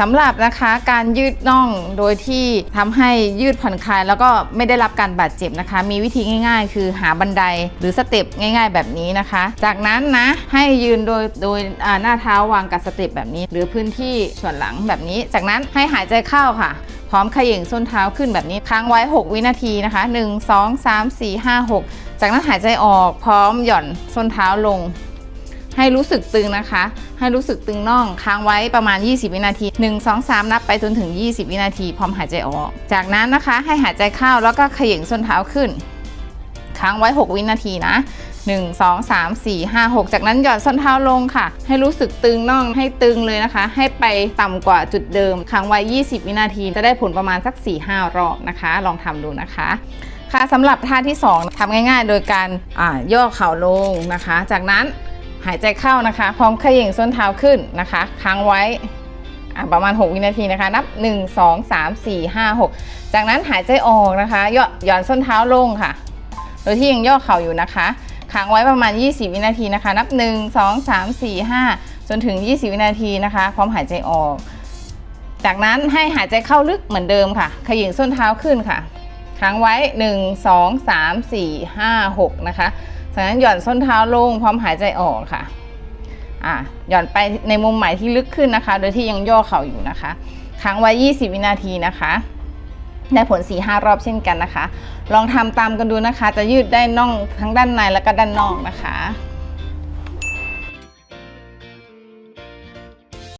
สำหรับนะคะการยืดน่องโดยที่ทำให้ยืดผ่อนคลาย แล้วก็ไม่ได้รับการบาดเจ็บนะคะ มีวิธีง่ายๆ คือหาบันไดหรือสเต็ปง่าย ๆ แบบนี้นะคะ จากนั้นนะให้ยืนโดยโดยหน้าเท้าวางกับสเต็ปแบบนี้ หรือพื้นที่ส่วนหลังแบบนี้ จากนั้นให้หายใจเข้าค่ะพร้อมขย่งส้นเท้าขึ้นแบบนี้ค้างไว้ 6 วินาทีนะคะ 1 2 3 4 5 6 จากนั้นหายใจออกพร้อมหย่อนส้นเท้าลง ให้รู้สึกตึงนะคะ ให้รู้สึกตึงน่องค้างไว้ประมาณ 20 วินาที 1 2 3 นับไปจนถึง 20 วินาที พร้อมหายใจออก จากนั้นนะคะให้หายใจเข้าแล้วก็เขย่งส้นเท้าขึ้น ค้างไว้ 6 วินาทีนะ 1 2 3 4 5 6 จากนั้นหย่อนส้นเท้าลงค่ะ ให้รู้สึกตึงน่องให้ตึงเลยนะคะ ให้ไปต่ำกว่าจุดเดิมค้างไว้ 20 วินาที จะได้ผลประมาณสัก 4-5 รอบนะคะ ลองทำดูนะคะค่ะสำหรับท่าที่ 2ทำง่ายๆ โดยการย่อเข่าลงนะคะ จากนั้น หายใจเข้านะคะ พร้อมขย่งส้นเท้าขึ้นนะคะ ค้างไว้ประมาณ 6 วินาทีนะคะ นับ 1 2 3 4 5 6 จากนั้นหายใจออกนะคะย่อหย่อนส้นเท้าลงค่ะ โดยที่ยังย่อเข่าอยู่นะคะ ค้างไว้ประมาณ 20 วินาทีนะคะ นับ 1 2 3 4 5 จนถึง 20 วินาทีนะคะ พร้อมหายใจออก จากนั้นให้หายใจเข้าลึกเหมือนเดิมค่ะ ขย่งส้นเท้าขึ้นค่ะ ค้างไว้ 1 2 3 4 5 6 นะคะ จากนั้นหย่อนส้นเท้าลงพร้อมหายใจออกค่ะอะหย่อนไปในมุมใหม่ที่ลึกขึ้นนะคะ โดยที่ยังย่อเข่าอยู่นะคะค้างไว้ 20 วินาทีนะคะได้ผล 4-5 รอบเช่นกันนะคะ ลองทำตามกันดูนะคะ จะยืดได้น่องทั้งด้านในและก็ด้านนอกนะคะ